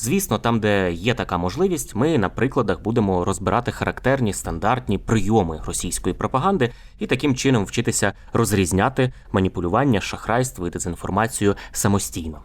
Звісно, там, де є така можливість, ми на прикладах будемо розбирати характерні стандартні прийоми російської пропаганди і таким чином вчитися розрізняти маніпулювання, шахрайство і дезінформацію самостійно.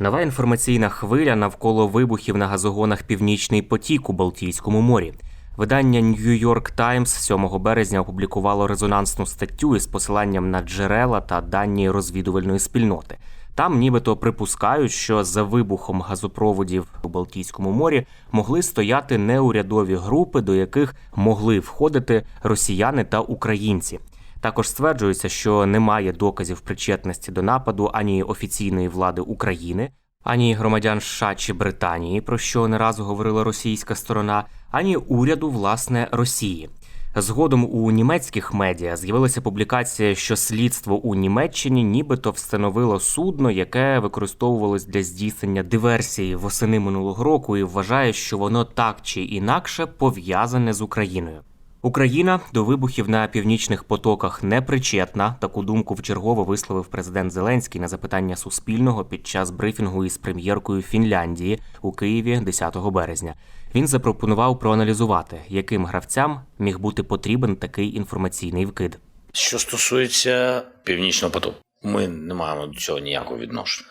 Нова інформаційна хвиля навколо вибухів на газогонах Північний потік у Балтійському морі. Видання New York Times 7 березня опублікувало резонансну статтю із посиланням на джерела та дані розвідувальної спільноти. Там нібито припускають, що за вибухом газопроводів у Балтійському морі могли стояти неурядові групи, до яких могли входити росіяни та українці. Також стверджується, що немає доказів причетності до нападу ані офіційної влади України, ані громадян США чи Британії, про що не разу говорила російська сторона, ані уряду власне Росії. Згодом у німецьких медіа з'явилася публікація, що слідство у Німеччині нібито встановило судно, яке використовувалось для здійснення диверсії восени минулого року, і вважає, що воно так чи інакше пов'язане з Україною. Україна до вибухів на північних потоках не причетна. Таку думку вчергово висловив президент Зеленський на запитання Суспільного під час брифінгу із прем'єркою Фінляндії у Києві 10 березня. Він запропонував проаналізувати, яким гравцям міг бути потрібен такий інформаційний вкид. Що стосується північного потоку, ми не маємо до цього ніякого відношення.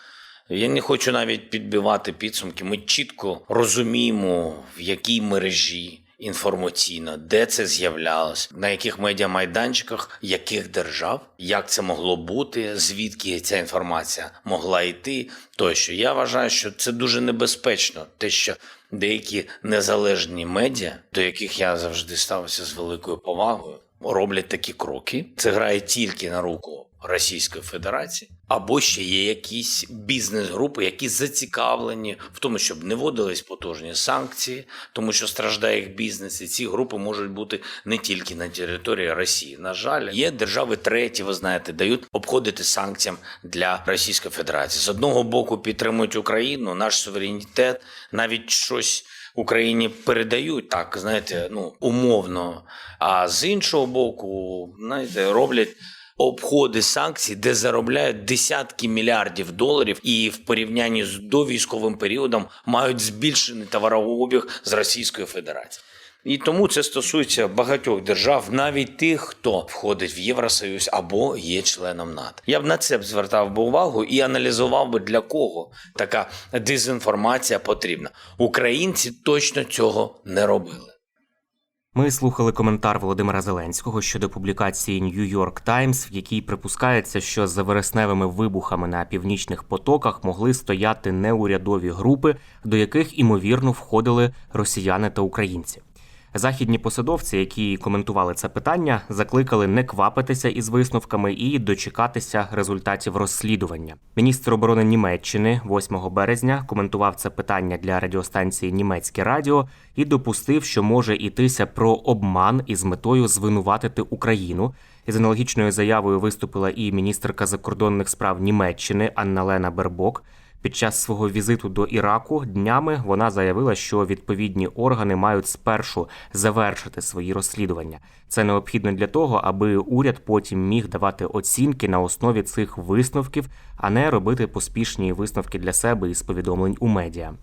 Я не хочу навіть підбивати підсумки. Ми чітко розуміємо, в якій мережі інформаційно, де це з'являлось, на яких медіамайданчиках, яких держав, як це могло бути, звідки ця інформація могла йти. Тощо я вважаю, що це дуже небезпечно, те, що деякі незалежні медіа, до яких я завжди ставився з великою повагою, роблять такі кроки. Це грає тільки на руку Російської Федерації, або ще є якісь бізнес-групи, які зацікавлені в тому, щоб не вводились потужні санкції, тому що страждає їх бізнес, і ці групи можуть бути не тільки на території Росії. На жаль, є держави треті, ви знаєте, дають обходити санкціям для Російської Федерації. З одного боку підтримують Україну, наш суверенітет, навіть щось. Україні передають так, знаєте, ну умовно. А з іншого боку, знаєте, роблять обходи санкцій, де заробляють десятки мільярдів доларів, і в порівнянні з довійськовим періодом мають збільшений товарообіг з Російською Федерацією. І тому це стосується багатьох держав, навіть тих, хто входить в Євросоюз або є членом НАТО. Я б на це б звертав би увагу і аналізував би для кого така дезінформація потрібна. Українці точно цього не робили. Ми слухали коментар Володимира Зеленського щодо публікації New York Times, в якій припускається, що за вересневими вибухами на північних потоках могли стояти неурядові групи, до яких імовірно входили росіяни та українці. Західні посадовці, які коментували це питання, закликали не квапитися із висновками і дочекатися результатів розслідування. Міністр оборони Німеччини 8 березня коментував це питання для радіостанції Німецьке Радіо і допустив, що може йтися про обман із метою звинуватити Україну. Із аналогічною заявою виступила і міністерка закордонних справ Німеччини Анна-Лена Бербок. Під час свого візиту до Іраку днями вона заявила, що відповідні органи мають спершу завершити свої розслідування. Це необхідно для того, аби уряд потім міг давати оцінки на основі цих висновків, а не робити поспішні висновки для себе із повідомлень у медіа.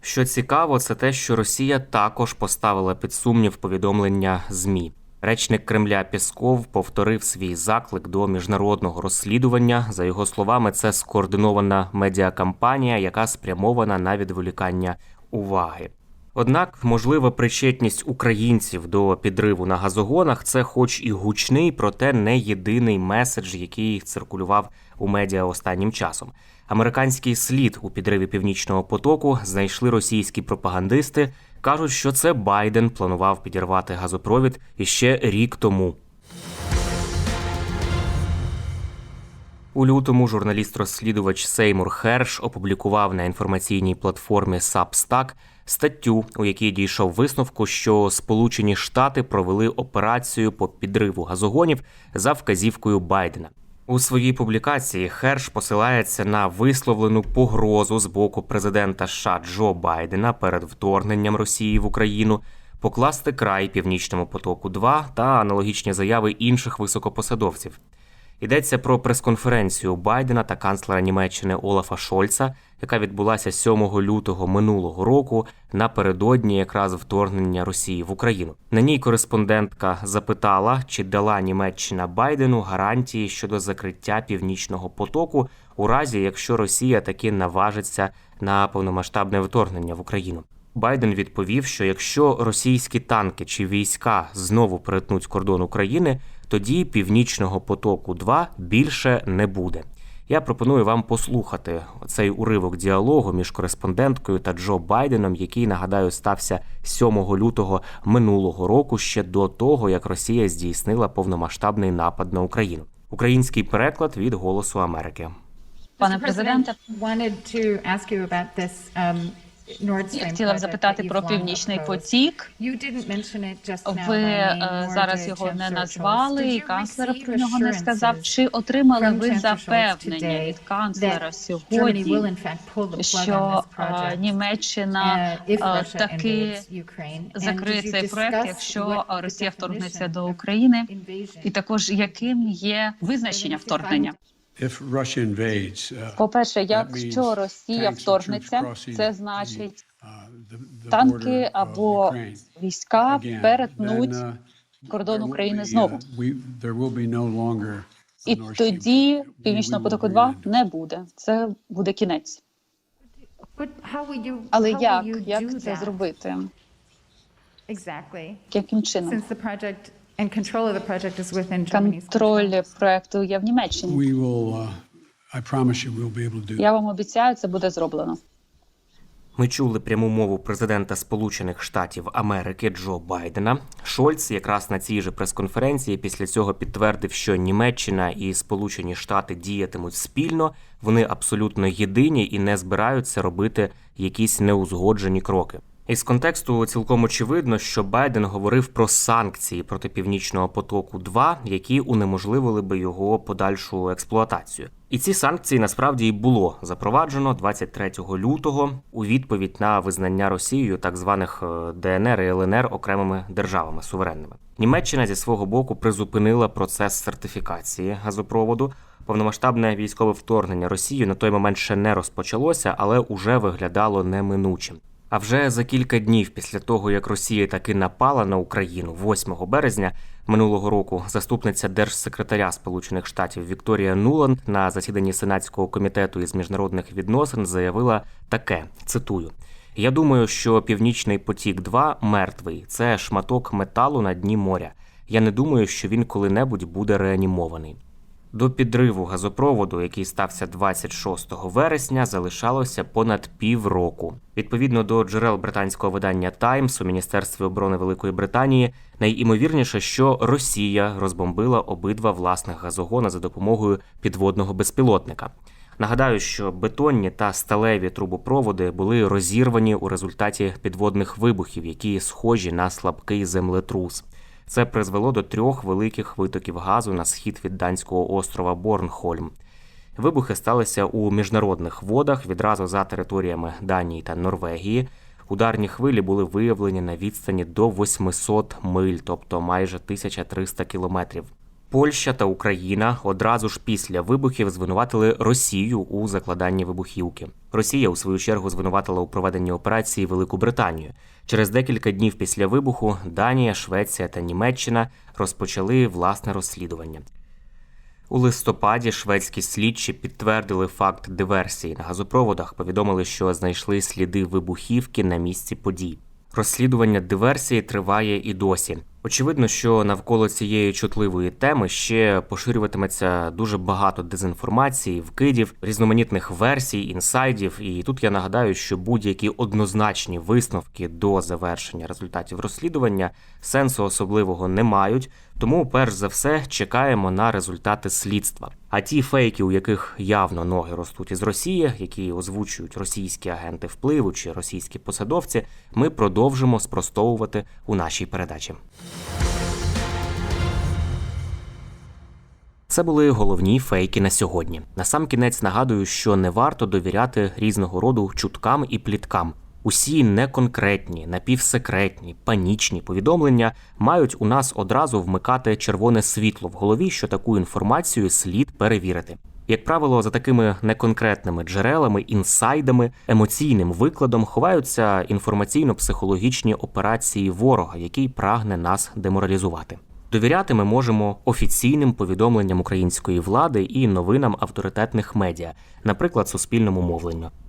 Що цікаво, це те, що Росія також поставила під сумнів повідомлення ЗМІ. Речник Кремля Пєсков повторив свій заклик до міжнародного розслідування. За його словами, це скоординована медіакампанія, яка спрямована на відволікання уваги. Однак, можлива причетність українців до підриву на газогонах це, хоч і гучний, проте не єдиний меседж, який циркулював у медіа останнім часом. Американський слід у підриві північного потоку знайшли російські пропагандисти. Кажуть, що це Байден планував підірвати газопровід іще рік тому. У лютому журналіст-розслідувач Сеймур Херш опублікував на інформаційній платформі Substack статтю, у якій дійшов висновку, що Сполучені Штати провели операцію по підриву газогонів за вказівкою Байдена. У своїй публікації Херш посилається на висловлену погрозу з боку президента США Джо Байдена перед вторгненням Росії в Україну покласти край північному потоку 2 та аналогічні заяви інших високопосадовців. Йдеться про прес-конференцію Байдена та канцлера Німеччини Олафа Шольца, яка відбулася 7 лютого минулого року напередодні якраз вторгнення Росії в Україну. На ній кореспондентка запитала, чи дала Німеччина Байдену гарантії щодо закриття північного потоку, у разі якщо Росія таки наважиться на повномасштабне вторгнення в Україну. Байден відповів, що якщо російські танки чи війська знову перетнуть кордон України, тоді північного потоку 2 більше не буде. Я пропоную вам послухати цей уривок діалогу між кореспонденткою та Джо Байденом, який нагадаю стався 7 лютого минулого року, ще до того як Росія здійснила повномасштабний напад на Україну. Український переклад від Голосу Америки. Пане президенте, wanted to ask you about this um, я хотіла б запитати про північний потік. Ви е, зараз його не назвали, і канцлер про нього не сказав. Чи отримали ви запевнення від канцлера сьогодні, що е, Німеччина uh, е, таки закриє цей проект, якщо е, Росія вторгнеться до України, і також яким є визначення вторгнення? If Russia invades, uh, По-перше, that якщо Росія вторгнеться, це the, значить uh, танки border of або Ukraine війська перетнуть uh, кордон України be, знову. uh, І тоді Північного потоку bring 2 it into не буде. Це буде кінець. Але як? Як це зробити? Яким чином? Since the project and control of the project is within Germany's Контроль control. проекту є в Німеччині. We will, uh, I promise you, we'll be able to do Я вам обіцяю, це буде зроблено. Ми чули пряму мову президента Сполучених Штатів Америки Джо Байдена. Шольц якраз на цій же прес-конференції після цього підтвердив, що Німеччина і Сполучені Штати діятимуть спільно. Вони абсолютно єдині і не збираються робити якісь неузгоджені кроки. Із контексту цілком очевидно, що Байден говорив про санкції проти північного потоку 2 які унеможливили би його подальшу експлуатацію. І ці санкції насправді і було запроваджено 23 лютого у відповідь на визнання Росією так званих е, ДНР і ЛНР окремими державами суверенними. Німеччина зі свого боку призупинила процес сертифікації газопроводу. Повномасштабне військове вторгнення Росії на той момент ще не розпочалося, але уже виглядало неминучим. А вже за кілька днів після того, як Росія таки напала на Україну 8 березня минулого року, заступниця держсекретаря Сполучених Штатів Вікторія Нуланд на засіданні Сенатського комітету із міжнародних відносин заявила таке: цитую. Я думаю, що Північний потік 2 мертвий це шматок металу на дні моря. Я не думаю, що він коли-небудь буде реанімований. До підриву газопроводу, який стався 26 вересня, залишалося понад півроку. Відповідно до джерел британського видання Таймс у міністерстві оборони Великої Британії, найімовірніше, що Росія розбомбила обидва власних газогони за допомогою підводного безпілотника. Нагадаю, що бетонні та сталеві трубопроводи були розірвані у результаті підводних вибухів, які схожі на слабкий землетрус. Це призвело до трьох великих витоків газу на схід від данського острова Борнхольм. Вибухи сталися у міжнародних водах відразу за територіями Данії та Норвегії. Ударні хвилі були виявлені на відстані до 800 миль, тобто майже 1300 кілометрів. Польща та Україна одразу ж після вибухів звинуватили Росію у закладанні вибухівки. Росія, у свою чергу, звинуватила у проведенні операції Велику Британію. Через декілька днів після вибуху Данія, Швеція та Німеччина розпочали власне розслідування. У листопаді шведські слідчі підтвердили факт диверсії на газопроводах, повідомили, що знайшли сліди вибухівки на місці подій. Розслідування диверсії триває і досі. Очевидно, що навколо цієї чутливої теми ще поширюватиметься дуже багато дезінформації, вкидів, різноманітних версій, інсайдів. І тут я нагадаю, що будь-які однозначні висновки до завершення результатів розслідування сенсу особливого не мають. Тому, перш за все, чекаємо на результати слідства. А ті фейки, у яких явно ноги ростуть із Росії, які озвучують російські агенти впливу чи російські посадовці, ми продовжимо спростовувати у нашій передачі. Це були головні фейки на сьогодні. Насамкінець нагадую, що не варто довіряти різного роду чуткам і пліткам. Усі неконкретні, напівсекретні, панічні повідомлення мають у нас одразу вмикати червоне світло в голові, що таку інформацію слід перевірити. Як правило, за такими неконкретними джерелами, інсайдами, емоційним викладом ховаються інформаційно-психологічні операції ворога, який прагне нас деморалізувати. Довіряти ми можемо офіційним повідомленням української влади і новинам авторитетних медіа, наприклад, суспільному мовленню.